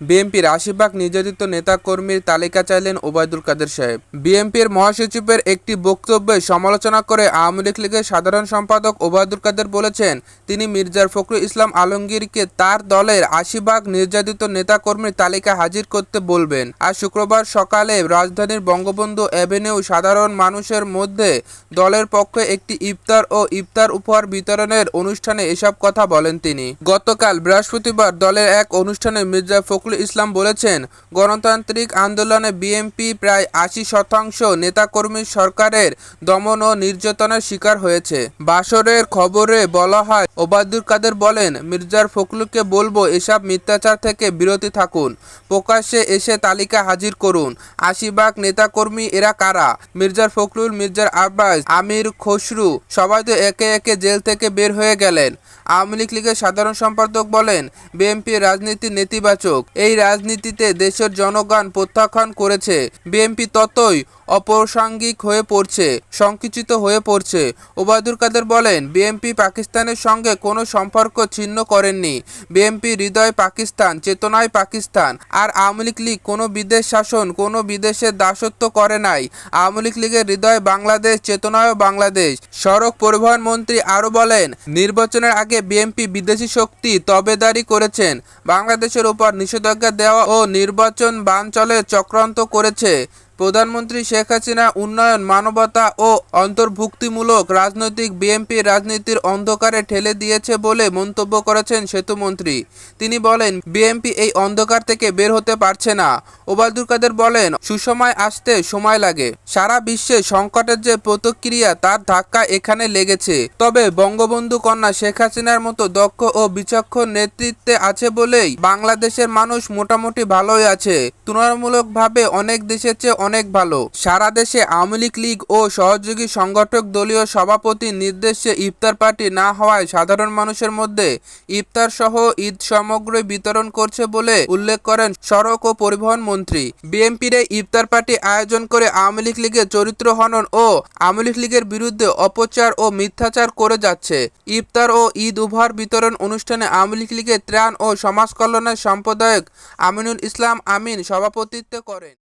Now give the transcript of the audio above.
বিএনপির আশিবাগ নির্যাতিত নেতাকর্মীর তালিকা চাইলেন ওবায়দুল কাদের সাহেব। বিএনপির মহাসচিবের একটি বক্তব্যে সমালোচনা করে আওয়ামী লীগ লীগের সাধারণ সম্পাদক ওবায়দুল কাদের বলেছেন, তিনি মির্জার ফখরুল ইসলাম আলমগীরকে তার দলের আশিবাগ নির্যাতিত নেতাকর্মীর তালিকা হাজির করতে বলবেন। আর শুক্রবার সকালে রাজধানীর বঙ্গবন্ধু অ্যাভিনিউ সাধারণ মানুষের মধ্যে দলের পক্ষে একটি ইফতার ও ইফতার উপহার বিতরণের অনুষ্ঠানে এসব কথা বলেন তিনি। গতকাল বৃহস্পতিবার দলের এক অনুষ্ঠানে মির্জা ফখরুল ইসলাম বলেছেন, গণতান্ত্রিক আন্দোলনে বিএনপি প্রায় আশি শতাংশ নেতাকর্মী সরকারের দমন ও নির্যাতনের শিকার হয়েছে। বাসরের খবরে বলা হয়, ওবায়দুল কাদের বলেন, মির্জার ফখরুলকে বলব এসব মিথ্যাচার থেকে বিরতি থাকুন। প্রকাশ্যে এসে তালিকা হাজির করুন। আশিবাগ নেতাকর্মী এরা কারা? মির্জার ফখরুল, মির্জার আব্বাস, আমির খসরু সবাই তো একে একে জেল থেকে বের হয়ে গেলেন। আওয়ামী লীগ লীগের সাধারণ সম্পাদক বলেন, বিএনপি রাজনীতি নেতিবাচক। এই রাজনীতিতে দেশের জনগণ প্রত্যাখ্যান করেছে। বিএনপি ততই অপ্রাসঙ্গিক হয়ে পড়ছে, সংকুচিত হয়ে পড়ছে। ওবায়দুল কাদের বলেন, বিএনপি পাকিস্তানের সঙ্গে কোনো সম্পর্ক ছিন্ন করেননি। বিএনপি হৃদয় পাকিস্তান, চেতনায় পাকিস্তান। আর আওয়ামী লীগ লীগ কোনো বিদেশ শাসন, কোনো বিদেশের দাসত্ব করে নাই। আওয়ামী লীগ লীগের হৃদয় বাংলাদেশ, চেতনায় বাংলাদেশ। সড়ক পরিবহন মন্ত্রী আরও বলেন, নির্বাচনের আগে বিএনপি বিদেশি শক্তি তবেদারি করেছেন। বাংলাদেশের উপর নিষেধাজ্ঞা দেওয়া ও নির্বাচন বানচলে চক্রান্ত করেছে। প্রধানমন্ত্রী শেখ হাসিনা উন্নয়ন, মানবতা ও অন্তর্ভুক্তিমূলক রাজনৈতিক বিএনপি রাজনীতির অন্ধকারে ঠেলে দিয়েছে বলে মন্তব্য করেছেন সেতুমন্ত্রী। তিনি বলেন, বিএনপি এই অন্ধকার থেকে বের হতে পারছে না। ওবায়দুল কাদের বলেন, সুসময় আসতে সময় লাগে। সারা বিশ্বে সংকটের যে প্রতিক্রিয়া তার ধাক্কা এখানে লেগেছে। তবে বঙ্গবন্ধু কন্যা শেখ হাসিনার মতো দক্ষ ও বিচক্ষণ নেতৃত্বে আছে বলেই বাংলাদেশের মানুষ মোটামুটি ভালোই আছে। তুলনামূলকভাবে অনেক দেশের চেয়ে অনেক ভালো। সারা দেশে আওয়ামী লীগ লীগ ও সহযোগী সংগঠক দলীয় সভাপতির নির্দেশে ইফতার পার্টি না হওয়ায় সাধারণ মানুষের মধ্যে ইফতার সহ ঈদ সামগ্রী বিতরণ করছে বলে উল্লেখ করেন সড়ক ও পরিবহন মন্ত্রী। বিএনপির ইফতার পার্টি আয়োজন করে আওয়ামী লীগ লীগের চরিত্র হনন ও আওয়ামী লীগ লীগের বিরুদ্ধে অপচার ও মিথ্যাচার করে যাচ্ছে। ইফতার ও ঈদ উপহার বিতরণ অনুষ্ঠানে আওয়ামী লীগ লীগের ত্রাণ ও সমাজ কল্যাণের সম্পাদক আমিনুল ইসলাম আমিন সভাপতিত্ব করেন।